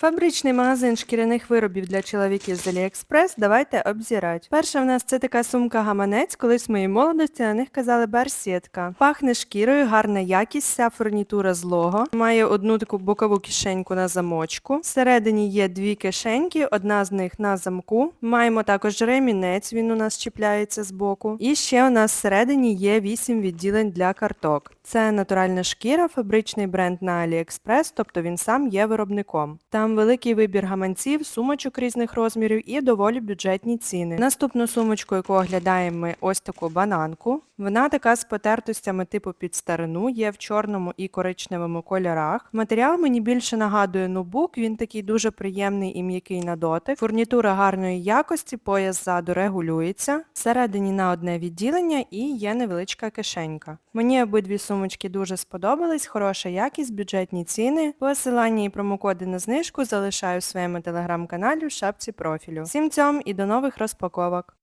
Фабричний магазин шкіряних виробів для чоловіків з Аліекспрес давайте обзирати. Перша в нас це така сумка-гаманець, колись в моїй молодості на них казали барсетка. Пахне шкірою, гарна якість, вся фурнітура з лого. Має одну таку бокову кишеньку на замочку. Всередині є дві кишеньки, одна з них на замку. Маємо також ремінець, він у нас чіпляється з боку. І ще у нас всередині є 8 відділень для карток. Це натуральна шкіра, фабричний бренд на AliExpress, тобто він сам є виробником. Там великий вибір гаманців, сумочок різних розмірів і доволі бюджетні ціни. Наступну сумочку, яку оглядаємо ми ось таку бананку. Вона така з потертостями типу під старину, є в чорному і коричневому кольорах. Матеріал мені більше нагадує нубук, він такий дуже приємний і м'який на дотик. Фурнітура гарної якості, пояс ззаду регулюється. Всередині на одне відділення і є невеличка кишенька. Мені обидві сумочки дуже сподобались, хороша якість, бюджетні ціни. Посилання і промокоди на знижку залишаю в своєму телеграм-каналі в шапці профілю. Всім цьом і до нових розпаковок!